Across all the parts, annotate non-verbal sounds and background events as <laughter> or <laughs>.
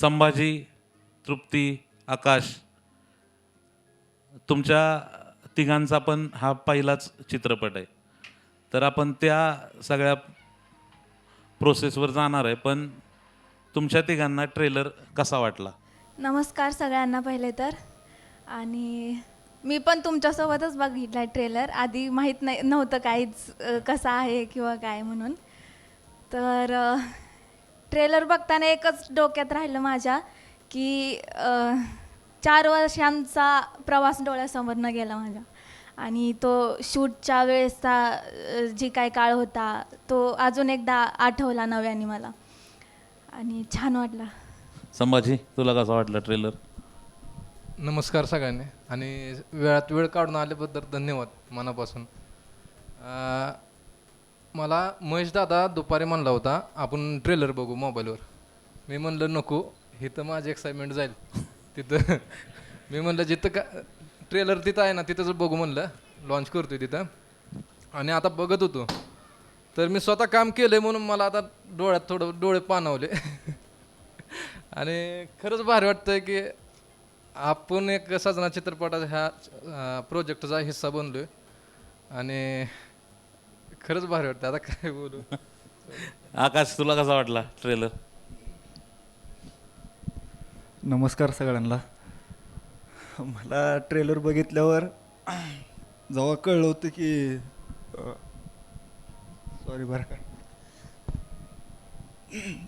संभाजी तृप्ती आकाश तुमच्या तिघांचा पण हा पहिलाच चित्रपट आहे. तर आपण त्या सगळ्या प्रोसेसवर जाणार आहे पण तुमच्या तिघांना ट्रेलर कसा वाटला? नमस्कार सगळ्यांना पहिले तर. आणि मी पण तुमच्यासोबतच बघितला ट्रेलर आधी माहीत नाही नव्हतं काहीच अ, कसा आहे किंवा काय म्हणून. तर ट्रेलर बघताना एकच डोक्यात राहिलं माझ्या की अ, चार वर्षांचा प्रवास डोळ्यासमोरनं गेला माझ्या. आणि तो शूटच्या वेळेसचा अ, जी काय काळ होता तो अजून एकदा आठवला नव्याने मला. आणि छान वाटला. संभाजी तुला कसा वाटला ट्रेलर? नमस्कार सगळ्यांनी. आणि वेळात वेळ काढून आल्याबद्दल धन्यवाद मनापासून. अं, मला महेश दादा दुपारी म्हणला होता आपण ट्रेलर बघू मोबाईलवर मी म्हणलं नको इथं माझी एक्साइटमेंट जाईल. तिथं <laughs> मी म्हणलं जिथं का ट्रेलर तिथं आहे ना तिथंच बघू म्हणलं लॉन्च करतोय तिथं. आणि आता बघत होतो. तर मी स्वतः काम केलं म्हणून मला आता डोळ्यात थोडं डोळे पाणावले. <laughs> आणि खरंच भारी वाटतंय की आपण एक सजना चित्रपटाचा ह्या प्रोजेक्टचा हिस्सा बनलोय. आणि खरंच भारी वाटतं. आता काय बोलू? आकाश तुला कसा वाटला ट्रेलर नमस्कार सगळ्यांना. मला ट्रेलर बघितल्यावर जेव्हा कळलं होतं की सॉरी बरं का.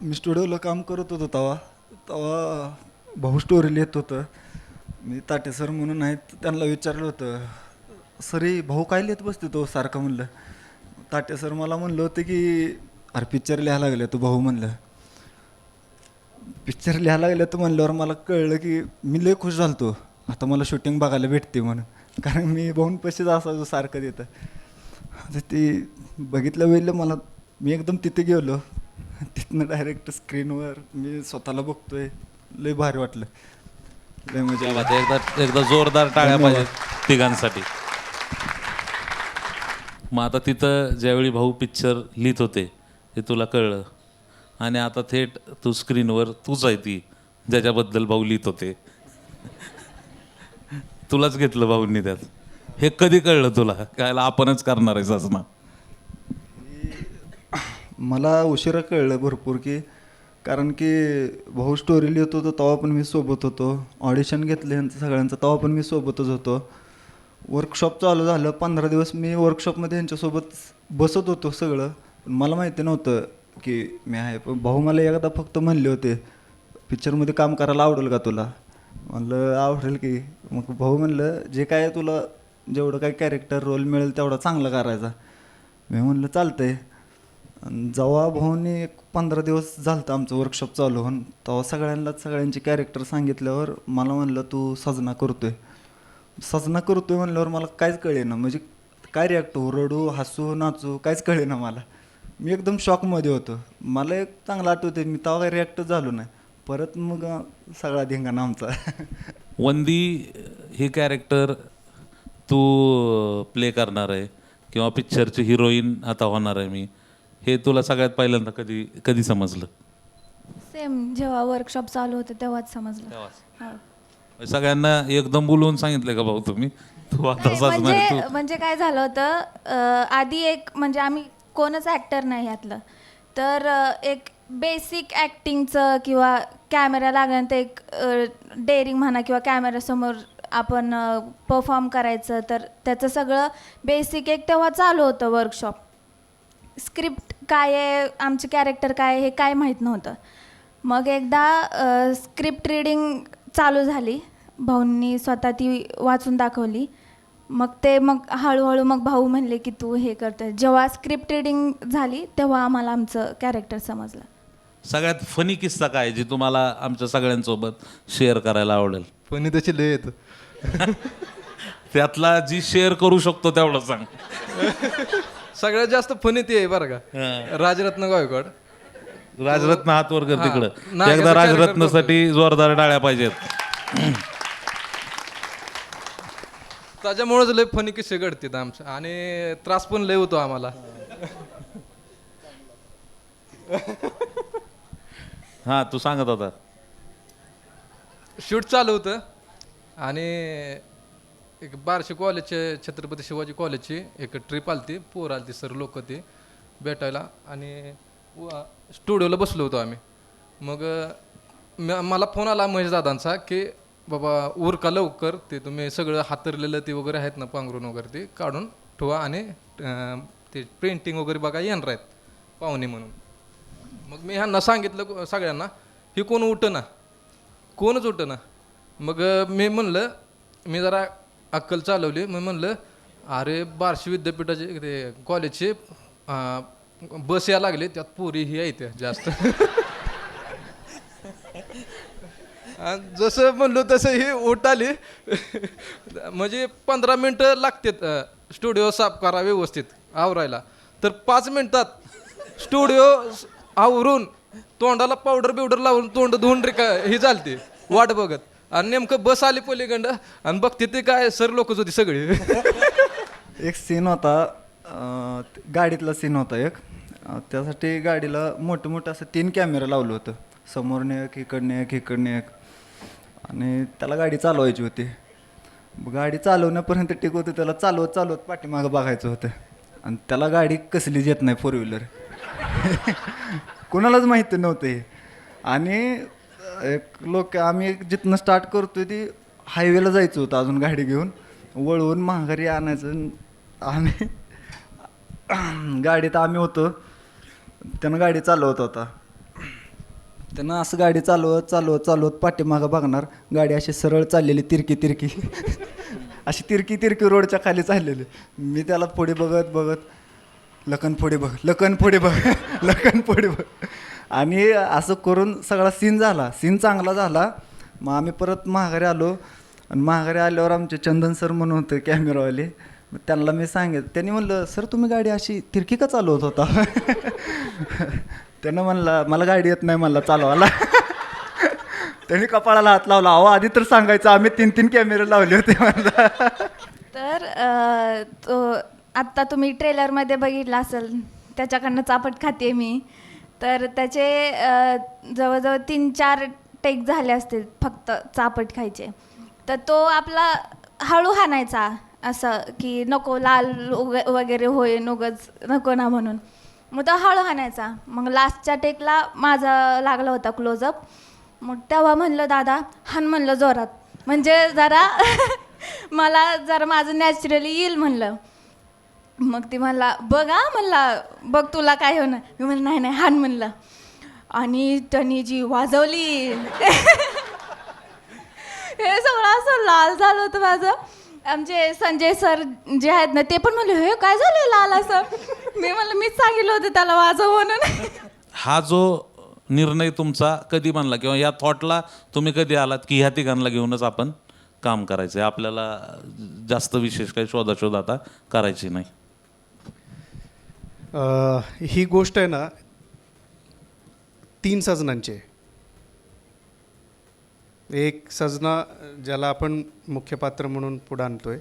मी स्टुडिओला काम करत होतो तेव्हा. तेव्हा भाऊ स्टोरी लिहित होतं. मी ताटे सर म्हणून आहेत त्यांना विचारलं होतं सरी भाऊ काय लिहित बसते तो सारखं म्हणलं? ताटे सर मला म्हणलं होतं की अरे पिक्चर लिहायला लागले तू भाऊ म्हणलं. पिक्चर लिहायला लागलं तर म्हणल्यावर मला कळलं की मी लय खुश झालतो. आता मला शूटिंग बघायला भेटते म्हणून. कारण मी भाऊन पैसेच असायचो सारखं तिथं. आता ते बघितलं वेळेला मला मी एकदम तिथे गेलो. तिथनं डायरेक्ट स्क्रीनवर मी स्वतःला बघतोय. लय भारी वाटलं. लय म्हणजे आहे. एकदा एकदा जोरदार टाळ्या पाहिजे तिघांसाठी. मग आता तिथं ज्यावेळी भाऊ पिक्चर लिहित होते हे तुला कळलं. आणि आता थेट तू स्क्रीनवर तूच आहे ती ज्याच्याबद्दल भाऊ लिहित होते. तुलाच घेतलं भाऊंनी त्यात. हे कधी कळलं तुला? काय आपणच करणार आहे असं मला उशिरा कळलं भरपूर की कारण की भाऊ स्टोरी लिहित होतो तेव्हा पण मी सोबत होतो. ऑडिशन घेतलं यांचं सगळ्यांचं तेव्हा पण मी सोबतच होतो. वर्कशॉप चालू झालं पंधरा दिवस मी वर्कशॉपमध्ये यांच्यासोबत बसत होतो सगळं. पण मला माहिती नव्हतं की मी आहे. पण भाऊ मला एकदा फक्त म्हणले होते पिक्चरमध्ये काम करायला आवडेल का तुला? म्हणलं आवडेल की. मग भाऊ म्हणलं जे काय तुला जेवढं काय कॅरेक्टर रोल मिळेल तेवढा चांगला करायचा. मी म्हणलं चालतंय. आणि जेव्हा भाऊनी एक पंधरा दिवस झालं आमचं वर्कशॉप चालू होऊन तेव्हा सगळ्यांना सगळ्यांचे कॅरेक्टर सांगितल्यावर मला म्हणलं तू सजना करतोय. सजना करतोय म्हणल्यावर मला काहीच कळेना. म्हणजे काय रिॲक्ट हो रडू हसू नाचू काहीच कळेना मला. मी एकदम शॉकमध्ये होतो. मला एक चांगलं आठवते मी तेव्हा काही रिॲक्ट झालो नाही. परत मग सगळा धिंगाणा आमचा. <laughs> वंदी हे कॅरेक्टर तू प्ले करणार आहे. किंवा पिक्चरची हिरोईन आता होणार आहे मी. हे तुला सगळ्यात पहिल्यांदा कधी कधी समजलं? सेम जेव्हा वर्कशॉप चालू होतं तेव्हाच समजलं. हो. सगळ्यांना एकदम बोलवून सांगितलं का भाऊ तुम्ही? तू आता नाही, असणार आहे, म्हणजे म्हणजे काय झालं होतं अं, आधी एक म्हणजे आम्ही कोणच ॲक्टर नाही यातलं. तर अं, एक बेसिक ॲक्टिंगचं किंवा कॅमेरा लागल्यानंतर एक डेअरिंग म्हणा किंवा कॅमेऱ्यासमोर आपण परफॉर्म करायचं तर त्याचं सगळं बेसिक एक तेव्हा चालू होतं वर्कशॉप स्क्रिप्ट काय आहे आमचे कॅरेक्टर काय आहे हे काय माहीत नव्हतं. मग एकदा स्क्रिप्ट रिडिंग चालू झाली. भाऊंनी स्वतः ती वाचून दाखवली. मग ते मग हळूहळू मग भाऊ म्हणले की तू हे करतोय जेव्हा स्क्रिप्ट रिडिंग झाली तेव्हा आम्हाला आमचं कॅरेक्टर समजलं. सगळ्यात फनी किस्सा काय जे तुम्हाला आमच्या सगळ्यांसोबत शेअर करायला आवडेल? पण तशी लय येत त्यातला जी शेअर करू शकतो तेवढं सांग. सगळ्यात जास्त फनी ते आहे बरं का. राजरत्न गायकवाड. राजरत्न हात वर कर तिकडं. एकदा character राजरत्नसाठी जोरदार टाळ्या पाहिजेत. <clears throat> त्याच्यामुळेच लय फनी किस्से घडतात आमचं. आणि त्रास पण लय होतो आम्हाला. हा तू सांगत होता. शूट चालू होतं. आणि एक बार्शी कॉलेजचे छत्रपती शिवाजी कॉलेजची एक ट्रिप आलती. पोर आलती सर लोक ते भेटायला. आणि व- स्टुडिओला बसलो होतो आम्ही. मग म- मला फोन आला महेश दादांचा की बाबा उरका लवकर? ते तुम्ही सगळं हातरलेलं ते वगैरे आहेत ना पांघरून वगैरे ते काढून ठेवा आणि ते पेंटिंग वगैरे बघा येणार आहेत पाहुणे म्हणून. मग मी ह्यांना सांगितलं सगळ्यांना हे कोण उठं ना कोणच उठं ना मग मी म्हणलं मी जरा अक्कल चालवली मी म्हणलं अरे बार्शी विद्यापीठाचे ते कॉलेजचे बस या लागले त्यात पोरी ही आहेत जास्त <laughs> आणि जसं म्हणलो तसं ही ओट आली. म्हणजे पंधरा मिनटं लागतात स्टुडिओ साफ करा व्यवस्थित आवरायला. तर पाच मिनटात स्टुडिओ आवरून तोंडाला पावडर बिवडर लावून तोंड धुवून रिका ही चालते वाट बघत. आणि नेमकं बस आली पलीकडं आणि बघते ते काय सर लोकच होती सगळी. एक सीन होता गाडीतला सीन होता एक. त्यासाठी गाडीला मोठं मोठं असं तीन कॅमेरा लावलं होतं. समोरने एक इकडने एक इकडने एक. आणि त्याला गाडी चालवायची होती. गाडी चालवण्यापर्यंत टिकवतो त्याला चालवत चालवत पाठीमागं बघायचं होतं. आणि त्याला गाडी कसलीच येत नाही फोर व्हीलर कुणालाच माहिती नव्हतं. हे आणि एक लोक आम्ही जिथनं स्टार्ट करतोय ती हायवेला जायचं होतं अजून गाडी घेऊन. वळवून महागारी आणायचं आम्ही <clears throat> गाडीत आम्ही होतो. त्यानं गाडी चालवत होता. त्यांना असं गाडी चालवत चालवत चालवत पाठीमागं बघणार. गाडी अशी सरळ चाललेली तिरकी तिरकी. <laughs> अशी तिरकी तिरकी रोडच्या खाली चाललेली. मी त्याला पुढे बघत बघत लखन पुढे बघ लखन पुढे बघ <laughs> लखन पुढे बघ. आणि असं करून सगळा सीन झाला. सीन चांगला झाला. मग आम्ही परत महागारी आलो. आणि महागारी आल्यावर आमचे चंदन सर म्हणून होते कॅमेरावाले मग त्यांना मी सांगितलं त्यांनी म्हणलं सर तुम्ही गाडी अशी तिरकी का चालवत होता? <laughs> त्यानं म्हणला मला गाडी येत नाही मला चालवायला त्यांनी कपाळाला हात लावला. अहो आधी तर सांगायचं आम्ही तीन तीन कॅमेरे लावले होते मला तर अ, तो आत्ता तुम्ही ट्रेलरमध्ये बघितला असेल त्याच्याकडनं चापट खाते मी. तर त्याचे अ, जवळजवळ तीन चार टेक झाले असतील फक्त चापट खायचे. तर तो आपला हळू हाणायचा असं की नको लाल उग वगैरे होईन उगच नको ना म्हणून. मग तो हळू हाणायचा. मग लास्टच्या टेकला माझा लागला होता क्लोजअप मग तेव्हा म्हणलं दादा हान म्हणलं जोरात. म्हणजे जरा <laughs> मला जरा माझं नॅचरली येईल म्हणलं. मग ती म्हणला बघ हा म्हणला बघ तुला काय होणार. मी म्हणलं नाही नाही हान म्हणलं. आणि त्यांनी जी वाजवली. <laughs> हे सगळं असं लाल झालं होतं माझं. आमचे संजय सर जे आहेत ना ते पण म्हणले हे काय झालं लाल असं मी म्हणलं मीच सांगितलं होतं त्याला वाजव म्हणून. हा जो निर्णय तुमचा कधी बनला? किंवा या थॉटला तुम्ही कधी आलात की ह्या तिघांना घेऊनच आपण काम करायचं आहे आपल्याला जास्त विशेष काही शोधाशोध आता करायची नाही. अ, ही गोष्ट आहे ना तीन सजनांची आहे. एक सजना ज्याला आपण मुख्य पात्र म्हणून पुढं आहे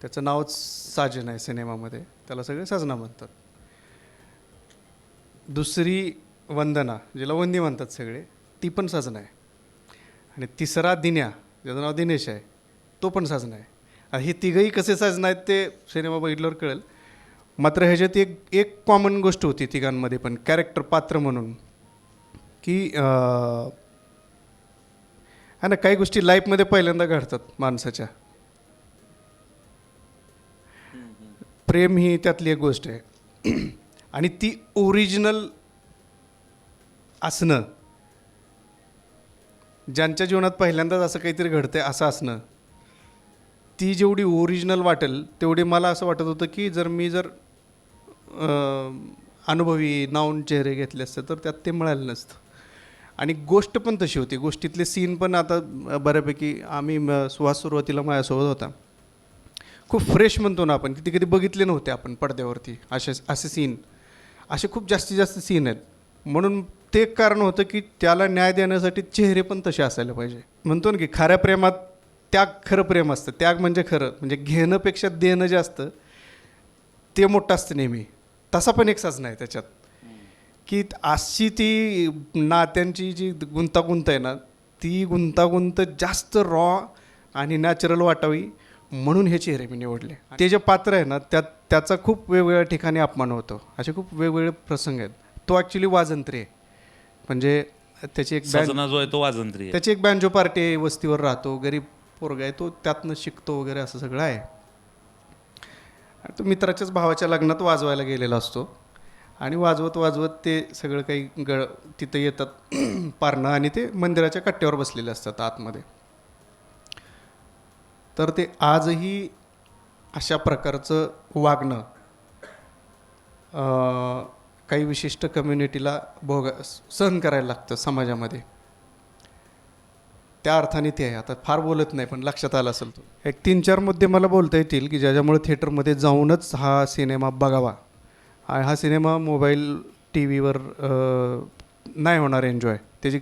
त्याचं नावच साजन आहे सिनेमामध्ये. त्याला सगळे सजना म्हणतात. दुसरी वंदना जिला वंदी म्हणतात सगळे ती पण सजना आहे. आणि तिसरा दिन्या ज्याचं नाव दिनेश आहे तो पण साजना आहे. आणि हे तिघही कसे साजना आहेत ते सिनेमा बघितल्यावर कळेल. मात्र ह्याच्यात एक एक कॉमन गोष्ट होती तिघांमध्ये पण कॅरेक्टर पात्र म्हणून की आ... हा ना काही गोष्टी लाईफमध्ये पहिल्यांदा घडतात माणसाच्या. प्रेम ही त्यातली एक गोष्ट आहे. आणि ती ओरिजिनल असणं ज्यांच्या जीवनात पहिल्यांदाच असं काहीतरी घडतंय असं असणं ती जेवढी ओरिजिनल वाटेल तेवढी मला असं वाटत होतं की जर मी जर अनुभवी नाऊन चेहरे घेतले असते तर त्यात ते मिळालं नसतं. आणि गोष्ट पण तशी होती. गोष्टीतले सीन पण आता बऱ्यापैकी आम्ही म, सुहास सुरुवातीला माझ्यासोबत होता. खूप फ्रेश म्हणतो ना आपण किती कधी बघितले नव्हते आपण पडद्यावरती. असे असे सीन असे खूप जास्तीत जास्त सीन आहेत. म्हणून ते एक कारण होतं की त्याला न्याय देण्यासाठी चेहरे पण तसे असायला पाहिजे. म्हणतो ना की खऱ्या प्रेमात त्याग खरं प्रेम असतं. त्याग म्हणजे खरं. म्हणजे घेणंपेक्षा देणं जे असतं ते मोठं असतं नेहमी. तसा पण एक साज आहे त्याच्यात. की अशी ती नात्यांची जी गुंतागुंत आहे ना ती गुंतागुंत जास्त रॉ आणि नॅचरल वाटावी म्हणून हे चेहरे मी निवडले. ते जे पात्र आहे ना त्यात त्याचा खूप वेगवेगळ्या ठिकाणी अपमान होतो. असे खूप वेगवेगळे प्रसंग आहेत. तो ॲक्च्युली वाजंत्री आहे. म्हणजे त्याची एक बँड सजना जो आहे तो वाजंत्री त्याची एक बँजो पार्टी आहे वस्तीवर राहतो गरीब पोरगा आहे तो त्यातनं शिकतो वगैरे असं सगळं आहे. तो मित्राच्याच भावाच्या लग्नात वाजवायला गेलेला असतो. आणि वाजवत वाजवत ते सगळं काही गळ तिथं येतात <clears throat> पारणं आणि ते मंदिराच्या कट्ट्यावर बसलेले असतात आतमध्ये. तर ते आजही अशा प्रकारचं वागणं काही विशिष्ट कम्युनिटीला भोग सहन करायला लागतं समाजामध्ये. त्या अर्थाने ते आहे. आता फार बोलत नाही पण लक्षात आलं असेल तो एक तीन चार मुद्दे मला बोलता येतील की ज्याच्यामुळे थिएटरमध्ये जाऊनच हा सिनेमा बघावा. हा सिनेमा मोबाईल टी व्हीवर नाही होणार एन्जॉय. त्याची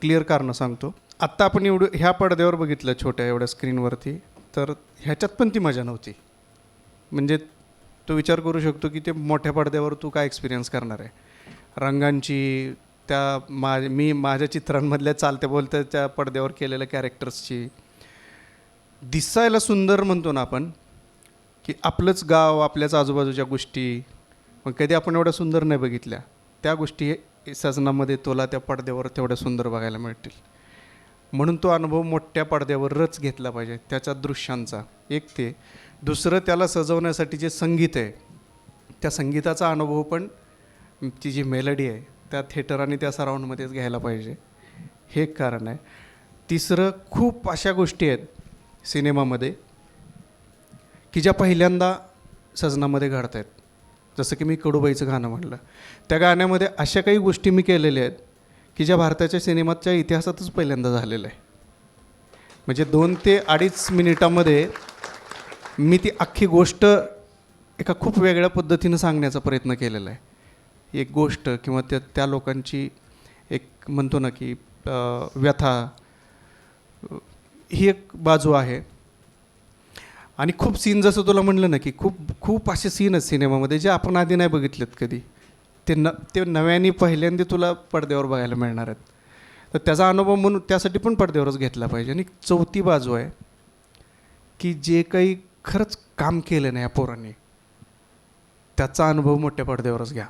क्लिअर कारणं सांगतो. आत्ता आपण एवढं ह्या पडद्यावर बघितलं छोट्या एवढ्या स्क्रीनवरती तर ह्याच्यात पण ती मजा नव्हती. म्हणजे तो विचार करू शकतो की ते मोठ्या पडद्यावर तू काय एक्सपिरियन्स करणार आहे? रंगांची त्या मा मी माझ्या चित्रांमधल्या चालत्या बोलत्या त्या पडद्यावर केलेल्या कॅरेक्टर्सची दिसायला सुंदर म्हणतो ना आपण की आपलंच गाव आपल्याच आजूबाजूच्या गोष्टी मग कधी आपण एवढ्या सुंदर नाही बघितल्या. त्या गोष्टी सजनामध्ये तुला त्या पडद्यावर तेवढ्या सुंदर बघायला मिळतील. म्हणून तो अनुभव मोठ्या पडद्यावरच घेतला पाहिजे त्याच्या दृश्यांचा. एक ते दुसरं त्याला सजवण्यासाठी जे संगीत आहे त्या संगीताचा अनुभव पण ती जी मेलडी आहे त्या थिएटर आणि त्या सराउंडमध्येच घ्यायला पाहिजे. हे एक कारण आहे. तिसरं खूप अशा गोष्टी आहेत सिनेमामध्ये की ज्या पहिल्यांदा सजनामध्ये घडत आहेत जसं की मी कडूबाईचं गाणं म्हटलं त्या गाण्यामध्ये अशा काही गोष्टी मी केलेल्या आहेत की ज्या भारताच्या सिनेमाच्या इतिहासातच पहिल्यांदा झालेलं आहे म्हणजे दोन ते अडीच मिनिटामध्ये मी ती अख्खी गोष्ट एका खूप वेगळ्या पद्धतीनं सांगण्याचा प्रयत्न केलेला आहे. एक गोष्ट किंवा त्या त्या लोकांची एक म्हणतो ना की व्यथा ही एक बाजू आहे. आणि खूप सीन जसं तुला म्हणलं ना की खूप खूप असे सीन आहेत सिनेमामध्ये जे आपण आधी नाही बघितलेत कधी. ते न ते नव्याने पहिल्यांदा तुला पडद्यावर बघायला मिळणार आहेत. तर त्याचा अनुभव म्हणून त्यासाठी पण पडद्यावरच घेतला पाहिजे. आणि चौथी बाजू आहे की जे काही खरंच काम केलं नाही या पोरांनी त्याचा अनुभव मोठ्या पडद्यावरच घ्या.